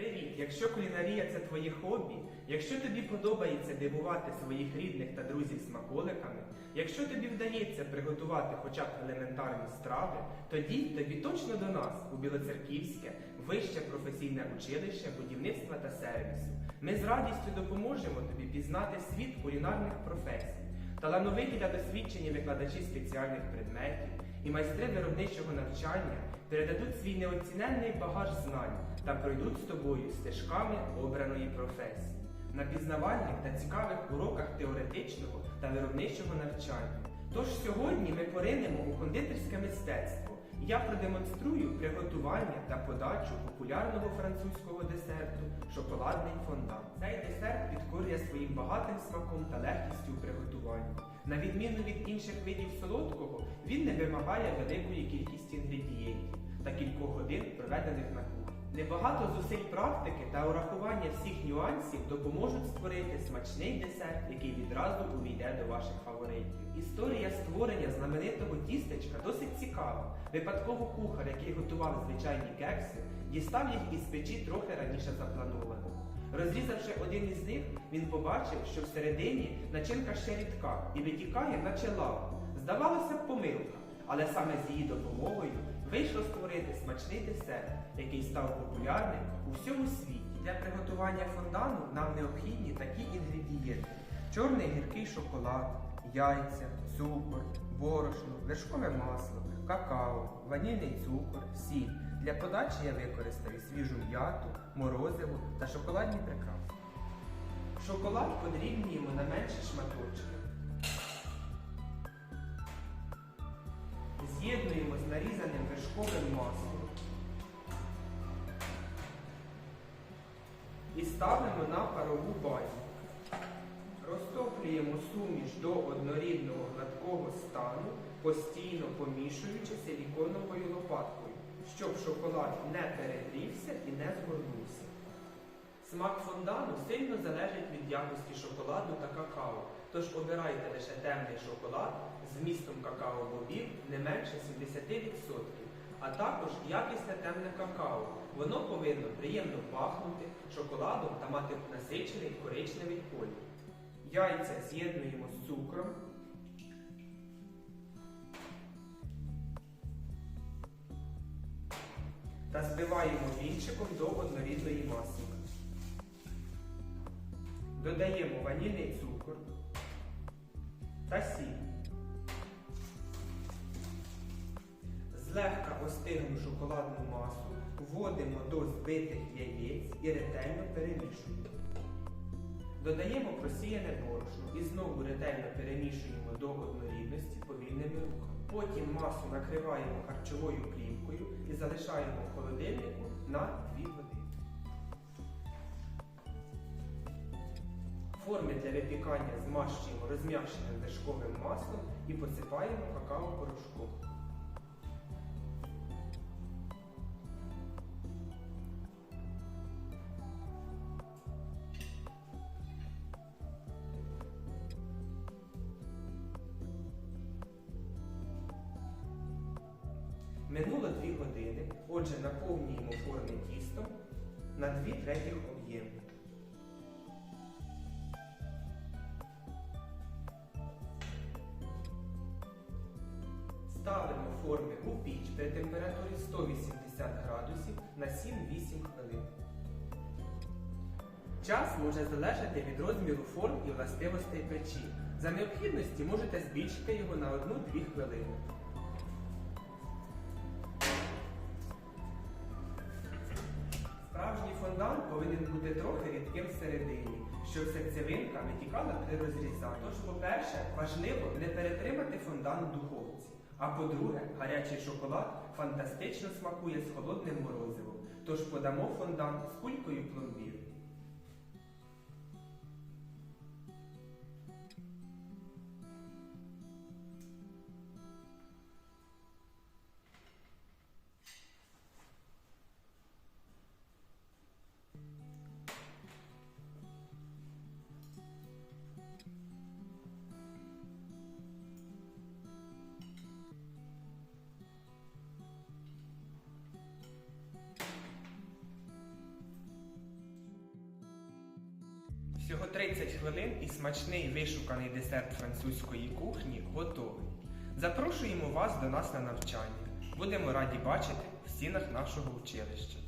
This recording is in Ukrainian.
Привіт! Якщо кулінарія це твоє хобі, якщо тобі подобається дивувати своїх рідних та друзів смаколиками, якщо тобі вдається приготувати хоча б елементарні страви, тоді тобі точно до нас у Білоцерківське вище професійне училище будівництва та сервісу. Ми з радістю допоможемо тобі пізнати світ кулінарних професій, талановиті та досвідчені викладачі спеціальних предметів і майстри виробничого навчання передадуть свій неоціненний багаж знань та пройдуть з тобою стежками обраної професії на пізнавальних та цікавих уроках теоретичного та виробничого навчання. Тож сьогодні ми поринемо у кондитерське мистецтво. Я продемонструю приготування та подачу популярного французького десерту шоколадний фондан. Цей десерт підкорює своїм багатим смаком та легкістю у приготуванні. На відміну від інших видів солодкого, він не вимагає великої кількості інгредієнтів та кількох годин, проведених на кухні. Небагато зусиль практики та урахування всіх нюансів допоможуть створити смачний десерт, який відразу увійде до ваших фаворитів. Історія створення знаменитого тістечка досить цікава. Випадково кухар, який готував звичайні кекси, дістав їх із печі трохи раніше заплановано. Розрізавши один із них, він побачив, що всередині начинка ще рідка і витікає, наче лава. Здавалося б, помилка, але саме з її допомогою вийшло створити смачний десерт, який став популярним у всьому світі. Для приготування фондану нам необхідні такі інгредієнти: чорний гіркий шоколад, яйця, цукор, борошно, вершкове масло, какао, ванільний цукор, сіль. Для подачі я використаю свіжу м'яту, морозиво та шоколадні прикраси. Шоколад подрібнюємо на менші шматочки. З'єднуємо з нарізаним вершковим маслом. І ставимо на парову баню. Розтоплюємо суміш до однорідного гладкого стану, постійно помішуючи силіконовою лопаткою, щоб шоколад не перегрівся і не згорнувся. Смак фондану сильно залежить від якості шоколаду та какао, тож обирайте лише темний шоколад з вмістом какао-бобів не менше 70%, а також якісне темне какао. Воно повинно приємно пахнути шоколадом та мати насичений коричневий колір. Яйця з'єднуємо з цукром. Та збиваємо вінчиком до однорідної маси. Додаємо ванільний цукор та сіль. Злегка остигну шоколадну масу вводимо до збитих яєць і ретельно перемішуємо. Додаємо просіяне борошно і знову ретельно перемішуємо до однорідності повільними рухами. Потім масу накриваємо харчовою плівкою і залишаємо в холодильнику на 2 години. Форми для випікання змащуємо розм'якшеним вершковим маслом і посипаємо какао-порошком. Минуло 2 години, отже наповнюємо форми тістом на 2 третіх об'єму. Ставимо форми у піч при температурі 180 градусів на 7-8 хвилин. Час може залежати від розміру форм і властивостей печі. За необхідності можете збільшити його на 1-2 хвилини. Фондан буде трохи рідким всередині, щоб серцевинка витікала при розрізанні. Тож, по-перше, важливо не перетримати фондан в духовці. А по-друге, гарячий шоколад фантастично смакує з холодним морозивом. Тож подамо фондан з кулькою пломбіру. Всього 30 хвилин і смачний вишуканий десерт французької кухні готовий. Запрошуємо вас до нас на навчання. Будемо раді бачити в стінах нашого училища.